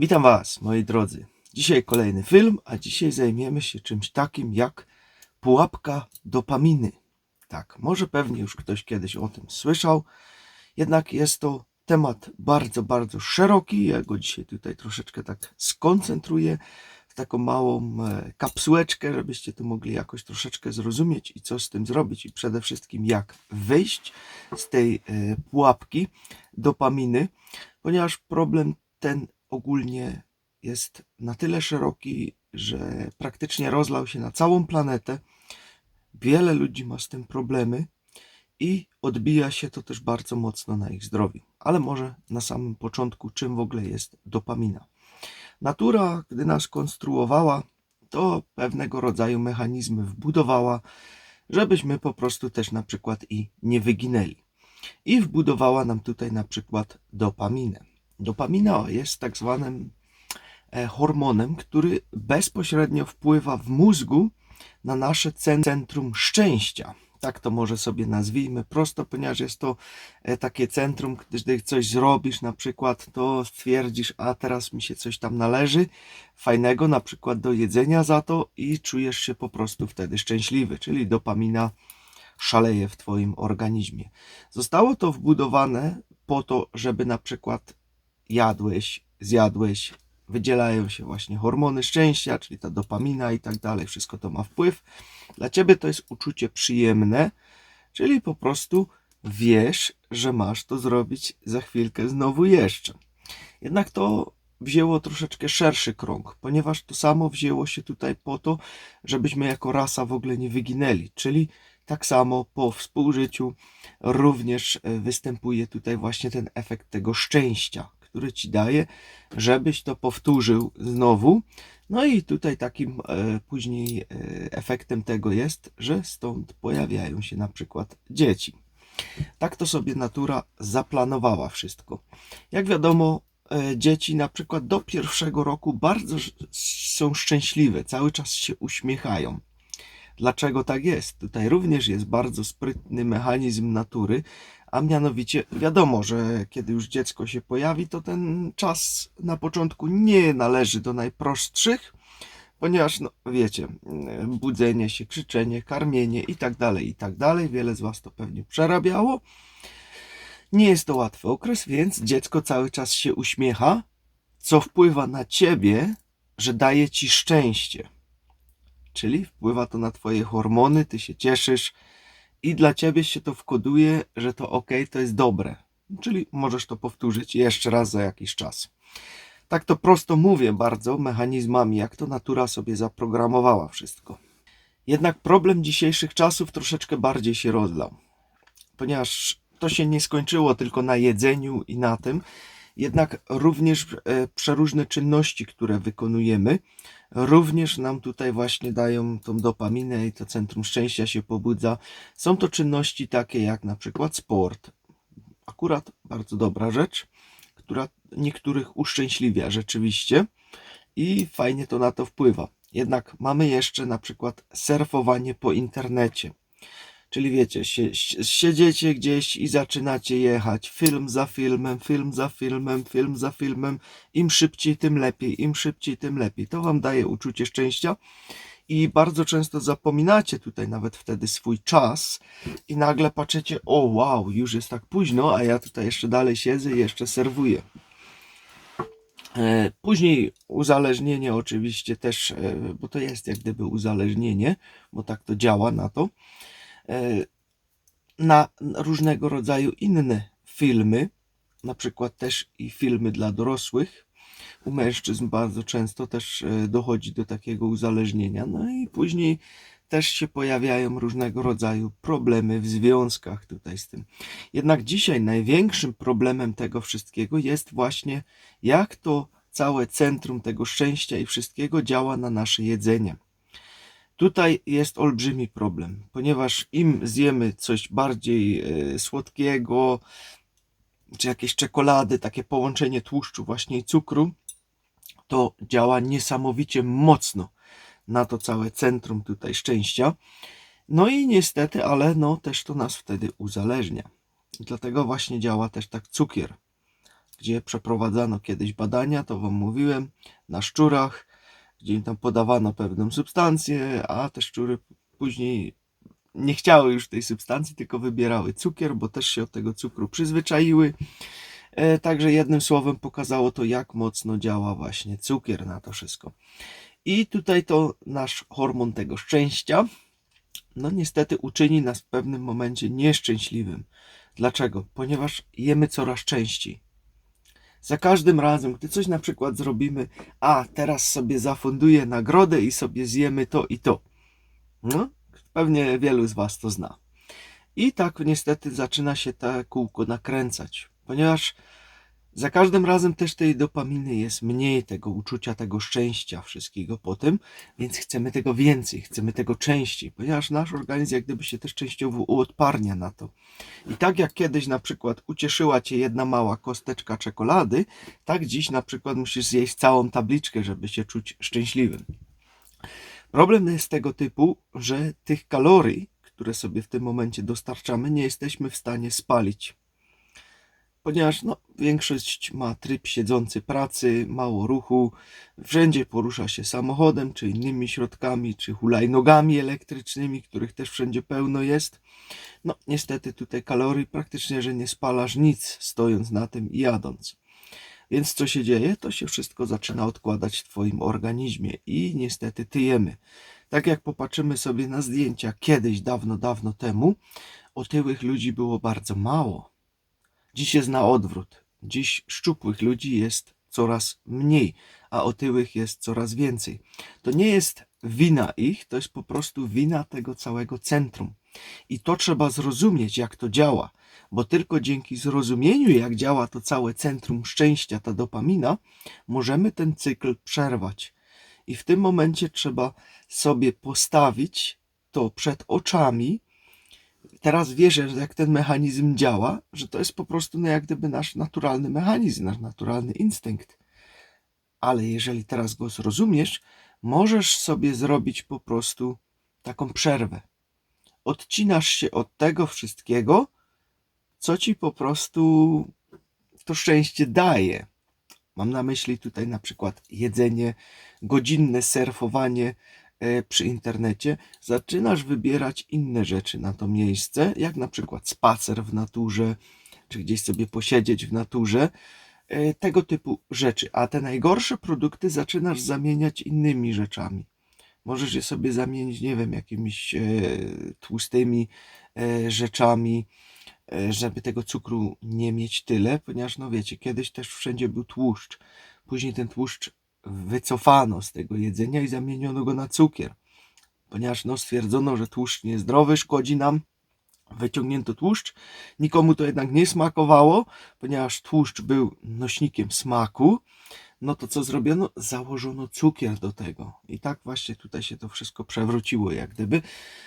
Witam Was, moi drodzy. Dzisiaj kolejny film, a dzisiaj zajmiemy się czymś takim jak pułapka dopaminy. Tak, może pewnie już ktoś kiedyś o tym słyszał, jednak jest to temat bardzo, bardzo szeroki. Ja go dzisiaj tutaj troszeczkę tak skoncentruję w taką małą e, kapsułeczkę, żebyście to mogli jakoś troszeczkę zrozumieć i co z tym zrobić, i przede wszystkim jak wyjść z tej e, pułapki dopaminy, ponieważ problem ten ogólnie jest na tyle szeroki, że praktycznie rozlał się na całą planetę. Wiele ludzi ma z tym problemy i odbija się to też bardzo mocno na ich zdrowiu. Ale może na samym początku, czym w ogóle jest dopamina? Natura, gdy nas konstruowała, to pewnego rodzaju mechanizmy wbudowała, żebyśmy po prostu też na przykład i nie wyginęli. I wbudowała nam tutaj na przykład dopaminę. Dopamina jest tak zwanym e, hormonem, który bezpośrednio wpływa w mózgu na nasze cen- centrum szczęścia. Tak to może sobie nazwijmy prosto, ponieważ jest to e, takie centrum, gdy coś zrobisz, na przykład, to stwierdzisz, a teraz mi się coś tam należy, fajnego, na przykład do jedzenia za to i czujesz się po prostu wtedy szczęśliwy, czyli dopamina szaleje w Twoim organizmie. Zostało to wbudowane po to, żeby na przykład jadłeś, zjadłeś, wydzielają się właśnie hormony szczęścia, czyli ta dopamina i tak dalej, wszystko to ma wpływ. Dla ciebie to jest uczucie przyjemne, czyli po prostu wiesz, że masz to zrobić za chwilkę znowu jeszcze. Jednak to wzięło troszeczkę szerszy krąg, ponieważ to samo wzięło się tutaj po to, żebyśmy jako rasa w ogóle nie wyginęli, czyli tak samo po współżyciu również e, występuje tutaj właśnie ten efekt tego szczęścia, który ci daje, żebyś to powtórzył znowu. No i tutaj takim e, później e, efektem tego jest, że stąd pojawiają się na przykład dzieci. Tak to sobie natura zaplanowała wszystko. Jak wiadomo, e, dzieci na przykład do pierwszego roku bardzo są szczęśliwe, cały czas się uśmiechają. Dlaczego tak jest? Tutaj również jest bardzo sprytny mechanizm natury, a mianowicie wiadomo, że kiedy już dziecko się pojawi, to ten czas na początku nie należy do najprostszych, ponieważ, no wiecie, budzenie się, krzyczenie, karmienie i tak dalej, i tak dalej. Wiele z Was to pewnie przerabiało. Nie jest to łatwy okres, więc dziecko cały czas się uśmiecha, co wpływa na Ciebie, że daje Ci szczęście. Czyli wpływa to na Twoje hormony, Ty się cieszysz, i dla ciebie się to wkoduje, że to ok, to jest dobre. Czyli możesz to powtórzyć jeszcze raz za jakiś czas. Tak to prosto mówię bardzo mechanizmami, jak to natura sobie zaprogramowała wszystko. Jednak problem dzisiejszych czasów troszeczkę bardziej się rozlał, ponieważ to się nie skończyło tylko na jedzeniu i na tym, jednak również e, przeróżne czynności, które wykonujemy, również nam tutaj właśnie dają tą dopaminę i to centrum szczęścia się pobudza. Są to czynności takie jak na przykład sport. Akurat bardzo dobra rzecz, która niektórych uszczęśliwia rzeczywiście i fajnie to na to wpływa. Jednak mamy jeszcze na przykład surfowanie po internecie. Czyli wiecie, sie, sie- siedziecie gdzieś i zaczynacie jechać film za filmem, film za filmem, film za filmem. Im szybciej, tym lepiej, im szybciej, tym lepiej. To wam daje uczucie szczęścia i bardzo często zapominacie tutaj nawet wtedy swój czas i nagle patrzycie, o wow, już jest tak późno, a ja tutaj jeszcze dalej siedzę i jeszcze serwuję. E, Później uzależnienie oczywiście też, e, bo to jest jak gdyby uzależnienie, bo tak to działa na to na różnego rodzaju inne filmy, na przykład też i filmy dla dorosłych. U mężczyzn bardzo często też e, dochodzi do takiego uzależnienia. No i później też się pojawiają różnego rodzaju problemy w związkach tutaj z tym. Jednak dzisiaj największym problemem tego wszystkiego jest właśnie jak to całe centrum tego szczęścia i wszystkiego działa na nasze jedzenie. Tutaj jest olbrzymi problem, ponieważ im zjemy coś bardziej e, słodkiego, czy jakieś czekolady, takie połączenie tłuszczu właśnie i cukru, to działa niesamowicie mocno na to całe centrum tutaj szczęścia. No i niestety, ale no też to nas wtedy uzależnia. Dlatego właśnie działa też tak cukier. gdzie przeprowadzano kiedyś badania, to wam mówiłem, na szczurach, gdzie im tam podawano pewną substancję, a te szczury później nie chciały już tej substancji, tylko wybierały cukier, bo też się od tego cukru przyzwyczaiły. E, Także jednym słowem pokazało to, jak mocno działa właśnie cukier na to wszystko. I tutaj to nasz hormon tego szczęścia, no niestety uczyni nas w pewnym momencie nieszczęśliwym. Dlaczego? Ponieważ jemy coraz częściej. Za każdym razem, gdy coś na przykład zrobimy, a teraz sobie zafunduję nagrodę i sobie zjemy to i to. No, pewnie wielu z Was to zna. I tak niestety zaczyna się to kółko nakręcać, ponieważ za każdym razem też tej dopaminy jest mniej, tego uczucia, tego szczęścia, wszystkiego po tym, więc chcemy tego więcej, chcemy tego częściej, ponieważ nasz organizm jak gdyby się też częściowo uodparnia na to. I tak jak kiedyś na przykład ucieszyła Cię jedna mała kosteczka czekolady, tak dziś na przykład musisz zjeść całą tabliczkę, żeby się czuć szczęśliwym. Problem jest tego typu, że tych kalorii, które sobie w tym momencie dostarczamy, nie jesteśmy w stanie spalić. Ponieważ no, większość ma tryb siedzący pracy, mało ruchu, wszędzie porusza się samochodem, czy innymi środkami, czy hulajnogami elektrycznymi, których też wszędzie pełno jest. No, niestety tutaj kalorii praktycznie, że nie spalasz nic, stojąc na tym i jadąc. Więc co się dzieje? To się wszystko zaczyna odkładać w Twoim organizmie i niestety tyjemy. Tak jak popatrzymy sobie na zdjęcia kiedyś, dawno, dawno temu, otyłych ludzi było bardzo mało. Dziś jest na odwrót. Dziś szczupłych ludzi jest coraz mniej, a otyłych jest coraz więcej. To nie jest wina ich, to jest po prostu wina tego całego centrum. I to trzeba zrozumieć, jak to działa, bo tylko dzięki zrozumieniu, jak działa to całe centrum szczęścia, ta dopamina, możemy ten cykl przerwać. I w tym momencie trzeba sobie postawić to przed oczami. Teraz wierzę, że jak ten mechanizm działa, że to jest po prostu no jak gdyby nasz naturalny mechanizm, nasz naturalny instynkt. Ale jeżeli teraz go zrozumiesz, możesz sobie zrobić po prostu taką przerwę. Odcinasz się od tego wszystkiego, co ci po prostu to szczęście daje. Mam na myśli tutaj na przykład jedzenie, godzinne surfowanie przy internecie. Zaczynasz wybierać inne rzeczy na to miejsce, jak na przykład spacer w naturze, czy gdzieś sobie posiedzieć w naturze. e, Tego typu rzeczy. A te najgorsze produkty zaczynasz zamieniać innymi rzeczami. Możesz je sobie zamienić, nie wiem, jakimiś e, tłustymi e, rzeczami, e, żeby tego cukru nie mieć tyle, ponieważ, no wiecie, kiedyś też wszędzie był tłuszcz. Później ten tłuszcz wycofano z tego jedzenia i zamieniono go na cukier. Ponieważ no, stwierdzono, że tłuszcz niezdrowy, szkodzi nam, wyciągnięto tłuszcz. Nikomu to jednak nie smakowało, ponieważ tłuszcz był nośnikiem smaku. No to co zrobiono? Założono cukier do tego. I tak właśnie tutaj się to wszystko przewróciło, jak gdyby,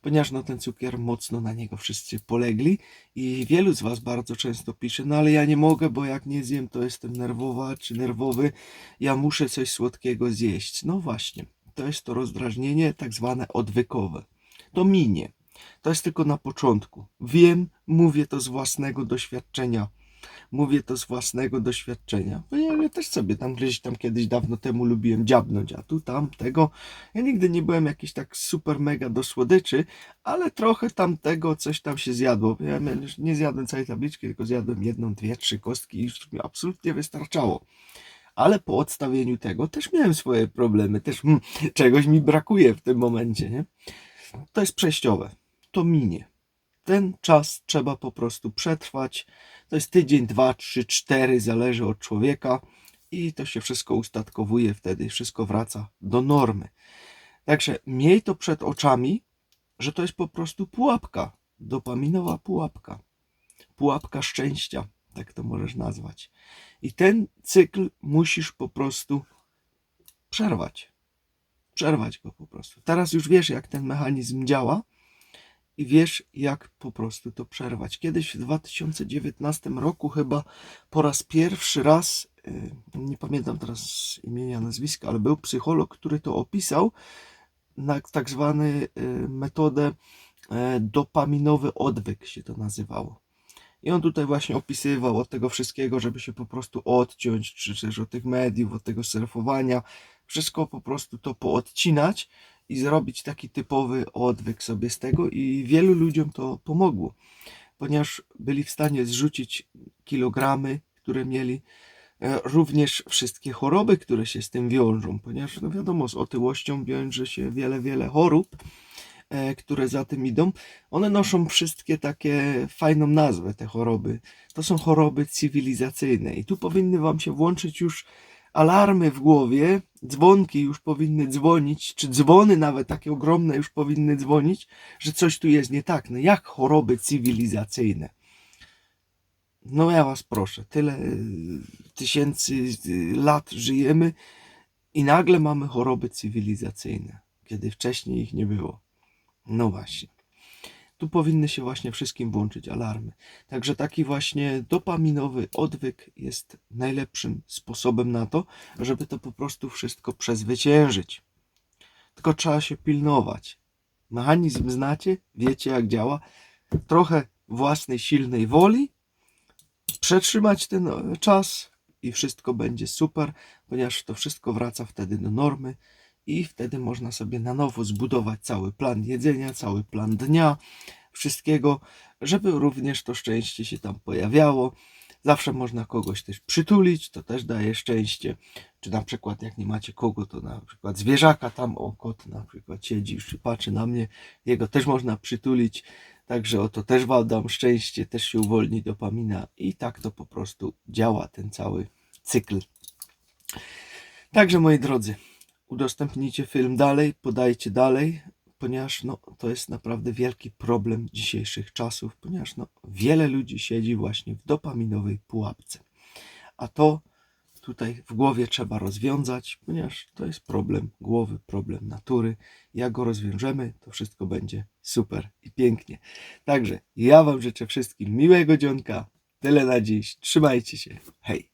ponieważ no ten cukier mocno na niego wszyscy polegli i wielu z Was bardzo często pisze, no ale ja nie mogę, bo jak nie zjem, to jestem nerwowa czy nerwowy, ja muszę coś słodkiego zjeść. No właśnie, to jest to rozdrażnienie tak zwane odwykowe. To minie. To jest tylko na początku. Wiem, mówię to z własnego doświadczenia. Mówię to z własnego doświadczenia. Bo ja, ja też sobie tam gdzieś tam kiedyś dawno temu lubiłem dziabnąć, a tu tam tego. Ja nigdy nie byłem jakiś tak super mega do słodyczy, ale trochę tam tego coś tam się zjadło. Ja nie zjadłem całej tabliczki, tylko zjadłem jedną, dwie, trzy kostki i już mi absolutnie wystarczało. Ale po odstawieniu tego też miałem swoje problemy, też hmm, czegoś mi brakuje w tym momencie, nie? To jest przejściowe. To minie. Ten czas trzeba po prostu przetrwać. To jest tydzień, dwa, trzy, cztery, zależy od człowieka i to się wszystko ustatkowuje, wtedy wszystko wraca do normy. Także miej to przed oczami, że to jest po prostu pułapka, dopaminowa pułapka, pułapka szczęścia, tak to możesz nazwać. I ten cykl musisz po prostu przerwać. Przerwać go po prostu. Teraz już wiesz, jak ten mechanizm działa i wiesz, jak po prostu to przerwać. Kiedyś w 2019 roku chyba po raz pierwszy raz, y, nie pamiętam teraz imienia, nazwiska, ale był psycholog, który to opisał na tak zwany y, metodę e, dopaminowy odwyk się to nazywało. I on tutaj właśnie opisywał od tego wszystkiego, żeby się po prostu odciąć, czy też od tych mediów, od tego surfowania, wszystko po prostu to poodcinać i zrobić taki typowy odwyk sobie z tego i wielu ludziom to pomogło, ponieważ byli w stanie zrzucić kilogramy, które mieli, e, również wszystkie choroby, które się z tym wiążą, ponieważ no wiadomo, z otyłością wiąże się wiele, wiele chorób, e, które za tym idą. One noszą wszystkie takie fajną nazwę, te choroby. To są choroby cywilizacyjne i tu powinny Wam się włączyć już alarmy w głowie, dzwonki już powinny dzwonić, czy dzwony nawet takie ogromne już powinny dzwonić, że coś tu jest nie tak. No jak choroby cywilizacyjne? No ja was proszę, tyle y, tysięcy y, lat żyjemy i nagle mamy choroby cywilizacyjne, kiedy wcześniej ich nie było. No właśnie. Tu powinny się właśnie wszystkim włączyć alarmy. Także taki właśnie dopaminowy odwyk jest najlepszym sposobem na to, żeby to po prostu wszystko przezwyciężyć. Tylko trzeba się pilnować. Mechanizm znacie, wiecie jak działa. Trochę własnej silnej woli, przetrzymać ten e, czas i wszystko będzie super, ponieważ to wszystko wraca wtedy do normy i wtedy można sobie na nowo zbudować cały plan jedzenia, cały plan dnia, wszystkiego, żeby również to szczęście się tam pojawiało. Zawsze można kogoś też przytulić, to też daje szczęście. Czy na przykład jak nie macie kogo, to na przykład zwierzaka tam, o kot na przykład siedzi i patrzy na mnie, jego też można przytulić. Także oto też wam dam szczęście, też się uwolni dopamina i tak to po prostu działa ten cały cykl. Także moi drodzy, udostępnijcie film dalej, podajcie dalej, ponieważ no, to jest naprawdę wielki problem dzisiejszych czasów, ponieważ no, wiele ludzi siedzi właśnie w dopaminowej pułapce. A to tutaj w głowie trzeba rozwiązać, ponieważ to jest problem głowy, problem natury. Jak go rozwiążemy, to wszystko będzie super i pięknie. Także ja Wam życzę wszystkim miłego dzionka. Tyle na dziś. Trzymajcie się. Hej.